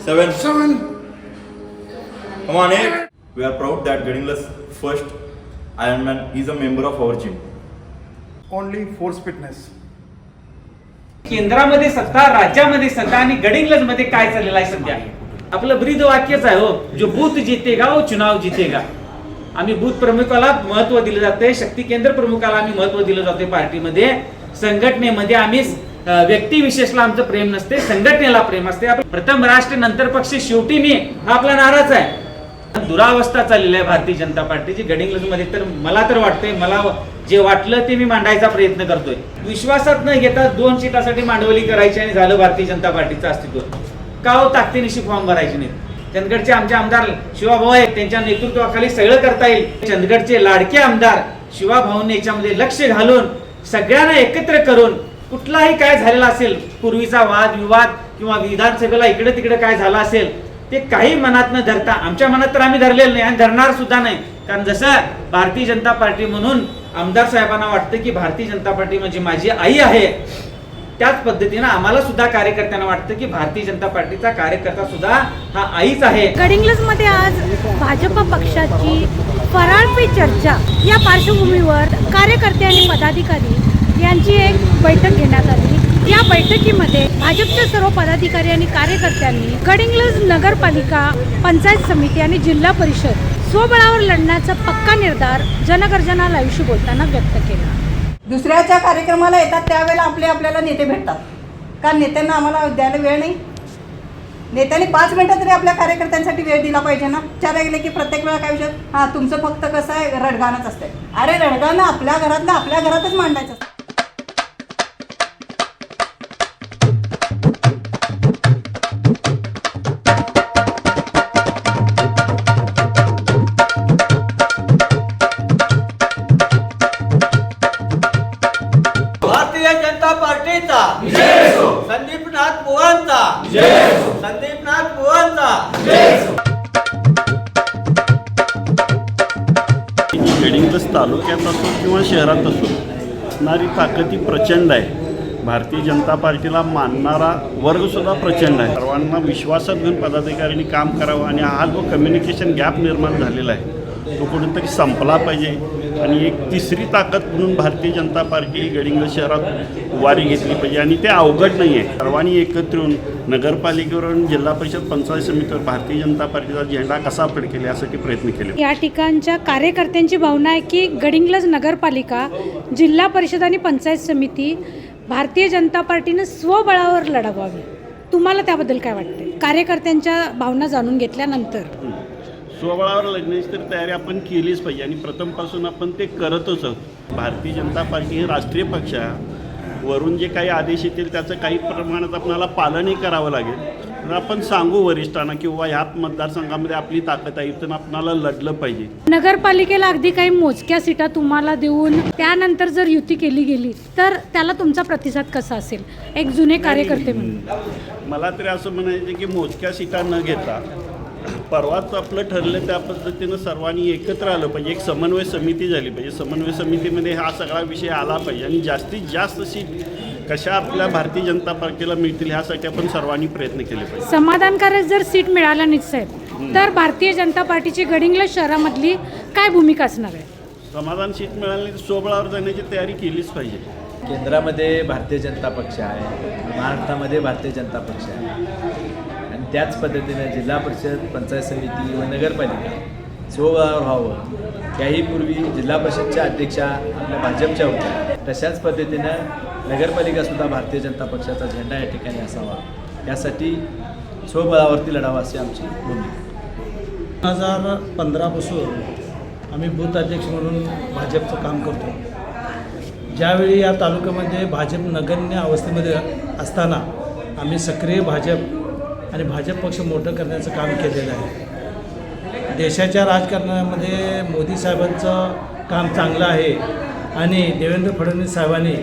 seven. seven, Come on, eight. We are proud that Gadingla's first Ironman is a member of our gym. only force fitness. केंद्रामध्ये सत्ता राज्यामध्ये सत्ता आणि गडिंग्लजमध्ये काय चाललेलं आहे सध्या आपलं ब्रीद वाक्यच आहे हो जो बूथ जितेगा वो चुनाव जितेगा आम्ही बूथ प्रमुखाला महत्त्व दिलं जाते शक्ती केंद्र प्रमुखाला आम्ही महत्त्व दिलं जाते पार्टीमध्ये संघटनेमध्ये आम्ही व्यक्तिविशेषला विशेषला आमचं प्रेम नसते संघटनेला प्रेम असते. आपण प्रथम राष्ट्र नंतर पक्ष शेवटी मी. हा आपला नाराज आहे. दुरावस्था चाललेली आहे भारतीय जनता पार्टीची. गडिंग्लजमध्ये तर मला तर वाटतंय मला जे वाटलं ते मी मांडायचा प्रयत्न करतोय. विश्वासात न घेता दोन सीटासाठी मांडवली करायची आणि झालं भारतीय जनता पार्टीचं अस्तित्व. का हो ताकदीनिशी फॉर्म भरायचे नाहीत? चंदगडचे आमचे आमदार शिवाभाऊ आहेत त्यांच्या नेतृत्वाखाली सगळं करता येईल. चंदगडचे लाडके आमदार शिवाभाऊने याच्यामध्ये लक्ष घालून सगळ्यांना एकत्र करून कुठलाही काय झालेला असेल पूर्वीचा वाद विवाद किंवा विधानसभेला इकडे तिकडे काय झालं असेल ते काही मनात न धरता आमच्या मनात तर आम्ही धरलेलं नाही आणि धरणार सुद्धा नाही. कारण जसं भारतीय जनता पार्टी म्हणून आमदार साहेबांना वाटतं की भारतीय जनता पार्टी म्हणजे माझी आई आहे त्याच पद्धतीनं आम्हाला सुद्धा कार्यकर्त्यांना वाटतं की भारतीय जनता पार्टीचा कार्यकर्ता सुद्धा हा आईच आहे. कडिंग्लजमध्ये आज भाजप पक्षाची फराळ पे चर्चा या पार्श्वभूमीवर कार्यकर्ते आणि पदाधिकारी यांची एक बैठक घेण्यात आली. या बैठकीमध्ये भाजपच्या सर्व पदाधिकारी आणि कार्यकर्त्यांनी गडिंग्लज नगरपालिका पंचायत समिती आणि जिल्हा परिषद स्वबळावर लढण्याचा पक्का निर्धार जनगर्जना लाईव्हशी बोलताना व्यक्त केला. दुसऱ्याच्या कार्यक्रमाला येतात त्यावेळेला आपले आपल्याला नेते भेटतात. कारण नेत्यांना आम्हाला द्यायला वेळ नाही. नेत्यांनी पाच मिनटं तरी आपल्या कार्यकर्त्यांसाठी वेळ दिला पाहिजे ना? विचारा गेले की प्रत्येक वेळा काय विषय हां तुमचं फक्त कसं आहे रडगाणंच असतंय. अरे रडगाणं आपल्या घरातलं आपल्या घरातच मांडायचं असतं. गडिंग्लज तालुक्यात असो किंवा शहरात असो असणारी ताकद ही प्रचंड आहे. भारतीय जनता पार्टीला मानणारा वर्गसुद्धा प्रचंड आहे. सर्वांना विश्वासात घेऊन पदाधिकाऱ्यांनी काम करावं आणि हा जो कम्युनिकेशन गॅप निर्माण झालेला आहे तो कुठेतरी संपला पाहिजे. आणि एक तिसरी ताकद म्हणून भारतीय जनता पार्टी गडिंग्लज शहरात उभारी घेतली पाहिजे. आणि ते अवघड नाही आहे. सर्वांनी एकत्र येऊन नगरपालिकेवर आणि जिल्हा परिषद पंचायत समितीवर भारतीय जनता पार्टीचा झेंडा कसा फडकेल यासाठी प्रयत्न केले. या ठिकाणच्या कार्यकर्त्यांची भावना आहे की गडिंग्लज नगरपालिका जिल्हा परिषद आणि पंचायत समिती भारतीय जनता पार्टीनं स्वबळावर लढवावी. तुम्हाला त्याबद्दल काय वाटते कार्यकर्त्यांच्या भावना जाणून घेतल्यानंतर. स्वबळावर लढण्याची तर तयारी आपण केलीच पाहिजे. आणि प्रथमपासून आपण ते करतच आहोत. भारतीय जनता पार्टी हे राष्ट्रीय पक्ष वरून जे काही आदेश येतील त्याचं काही प्रमाणात आपल्याला पालनही करावं लागेल. तर आपण सांगू वरिष्ठांना किंवा ह्यात मतदारसंघामध्ये आपली ताकद आहे इथून आपणाला लढलं पाहिजे. नगरपालिकेला अगदी काही मोजक्या सीटा तुम्हाला देऊन त्यानंतर जर युती केली गेली तर त्याला तुमचा प्रतिसाद कसा असेल? एक जुने कार्यकर्ते म्हणून. मला तरी असं म्हणायचं की मोजक्या सीटा न घेता परवाच आपलं ठरलं त्या पद्धतीनं सर्वांनी एकत्र आलं पाहिजे एक समन्वय समिती झाली पाहिजे. समन्वय समितीमध्ये हा सगळा विषय आला पाहिजे आणि जास्तीत जास्त सीट कशा आपल्या भारतीय जनता पार्टीला मिळतील ह्यासाठी आपण सर्वांनी प्रयत्न केले पाहिजे. समाधानकारक जर सीट मिळाला नाही साहेब तर भारतीय जनता पार्टीची गडिंग्लज शहरामधली काय भूमिका असणार आहे? समाधान सीट मिळाली तर सोबळावर जाण्याची तयारी केलीच पाहिजे. केंद्रामध्ये भारतीय जनता पक्ष आहे महाराष्ट्रामध्ये भारतीय जनता पक्ष आहे. त्याच पद्धतीनं जिल्हा परिषद पंचायत समिती व नगरपालिका स्वबळावर व्हावं. त्याही पूर्वी जिल्हा परिषदच्या अध्यक्षा आपल्या भाजपच्या होत्या. तशाच पद्धतीनं नगरपालिकासुद्धा भारतीय जनता पक्षाचा झेंडा या ठिकाणी असावा. यासाठी स्वबळावरती लढावा अशी आमची भूमिका दोन हजार पंधरापासून आम्ही बूथ अध्यक्ष म्हणून भाजपचं काम करतो. ज्यावेळी या तालुक्यामध्ये भाजप नगण्य अवस्थेमध्ये असताना आम्ही सक्रिय भाजप आणि भाजप पक्ष मोठं करण्याचं काम केलेलं आहे. देशाच्या राजकारणामध्ये मोदी साहेबांचं काम चांगलं आहे आणि देवेंद्र फडणवीस साहेबांनी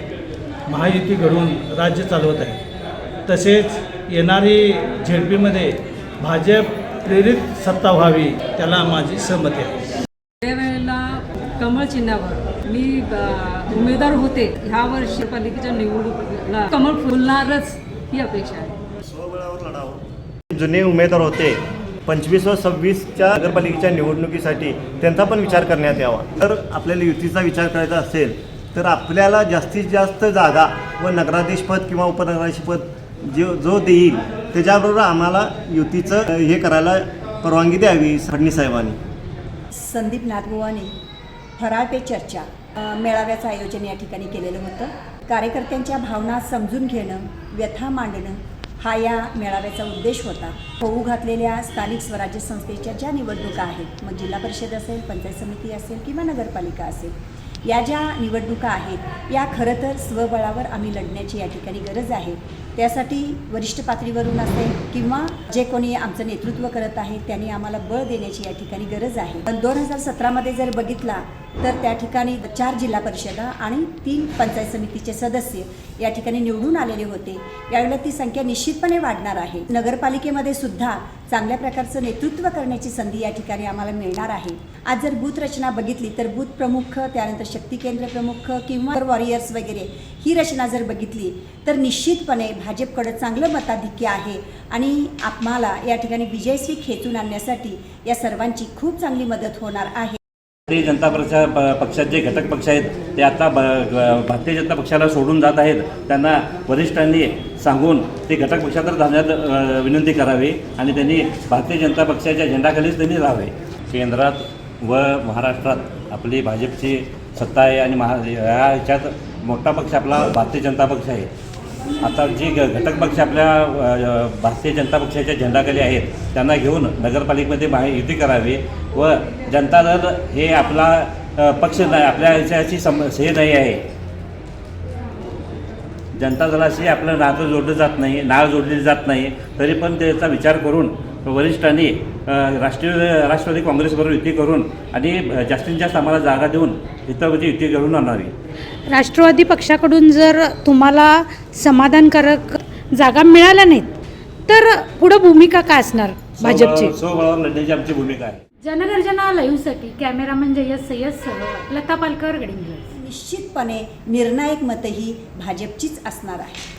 महायुती घडवून राज्य चालवत आहे. तसेच येणारी झेडपीमध्ये भाजप प्रेरित सत्ता व्हावी त्याला माझी सहमती आहे. त्यावेळेला कमळ चिन्हावर मी उमेदवार होते. ह्या वर्षी पालिकेच्या निवडणुकीला कमळ फुलणारच ही अपेक्षा आहे. जुने उमेदवार होते. पंचवीस व सव्वीसच्या नगरपालिकेच्या निवडणुकीसाठी त्यांचा पण विचार करण्यात यावा. जर आपल्याला युतीचा विचार करायचा असेल तर आपल्याला जास्तीत जास्त जागा व नगराधीशपद किंवा उपनगराधीशपद जो जो देईल त्याच्याबरोबर आम्हाला युतीचं हे करायला परवानगी द्यावी फडणवीस साहेबांनी. संदीप नाथबुवाने फराळ पे चर्चा. मेळाव्याचं आयोजन या ठिकाणी केलेलं होतं. कार्यकर्त्यांच्या भावना समजून घेणं व्यथा मांडणं हा या मेळाव्याचा उद्देश होता. होऊ घातलेल्या स्थानिक स्वराज्य संस्थेच्या ज्या निवडणुका आहेत मग जिल्हा परिषद असेल पंचायत समिती असेल किंवा नगरपालिका असेल या ज्या निवडणुका आहेत या खरं तर स्वबळावर आम्ही लढण्याची या ठिकाणी गरज आहे. त्यासाठी वरिष्ठ पातळीवरून असेल किंवा जे कोणी आमचं नेतृत्व करत आहे त्यांनी आम्हाला बळ देण्याची या ठिकाणी गरज आहे. दोन हजार सतरामध्ये जर बघितला तर त्या ठिकाणी चार जिल्हा परिषदा आणि तीन पंचायत समितीचे सदस्य या ठिकाणी निवडून आलेले होते. यावेळेला ती संख्या निश्चितपणे वाढणार आहे. नगरपालिकेमध्ये सुद्धा चांगल्या प्रकारचं नेतृत्व करण्याची संधी या ठिकाणी आम्हाला मिळणार आहे. आज जर बूथ रचना बघितली तर बूथ प्रमुख त्यानंतर शक्ती केंद्र प्रमुख किंवा वॉरियर्स वगैरे ही रचना जर बघितली तर निश्चितपणे भाजपकडं चांगलं मताधिक्य आहे आणि आम्हाला या ठिकाणी विजयश्री खेचून आणण्यासाठी या सर्वांची खूप चांगली मदत होणार आहे. भारतीय जनता पक्षा प- पक्षात जे घटक पक्ष आहेत ते आता ब- भारतीय जनता पक्षाला सोडून जात आहेत. त्यांना वरिष्ठांनी सांगून ते घटक पक्षात जाण्यात विनंती करावी आणि त्यांनी भारतीय जनता पक्षाच्या झेंडाखालीच त्यांनी राहावे. केंद्रात व महाराष्ट्रात आपली भाजपची सत्ता आहे आणि महा या ह्याच्यात मोठा पक्ष आपला भारतीय जनता पक्ष आहे. आता जी घटक पक्ष आपल्या भारतीय जनता पक्षाच्या झेंडाखाली आहेत त्यांना घेऊन नगरपालिकेमध्ये महायुती करावी व जनता दल हे आपला पक्ष नाही आपल्या ह्याच्याशी सम हे नाही आहे. जनता दलाशी आपलं नातं जोडलं जात नाही नाळ जोडली जात नाही तरी पण त्याचा विचार करून वरिष्ठांनी राष्ट्रीय राष्ट्रवादी काँग्रेसबरोबर युती करून आणि जास्तीत जास्त आम्हाला जागा देऊन हितावरती युती करून आणावी राष्ट्रवादी पक्षाकडून जर तुम्हाला समाधानकारक जागा मिळाल्या नाहीत तर पुढं भूमिका काय असणार भाजपची? स्वबळावर लढण्याची आमची भूमिका आहे. जनगर्जना लाईव्हसाठी कॅमेरामन जयस सय्यद सह लता पालकर गडिंग्लज. निश्चितपणे निर्णायक मतही भाजपचीच असणार आहे.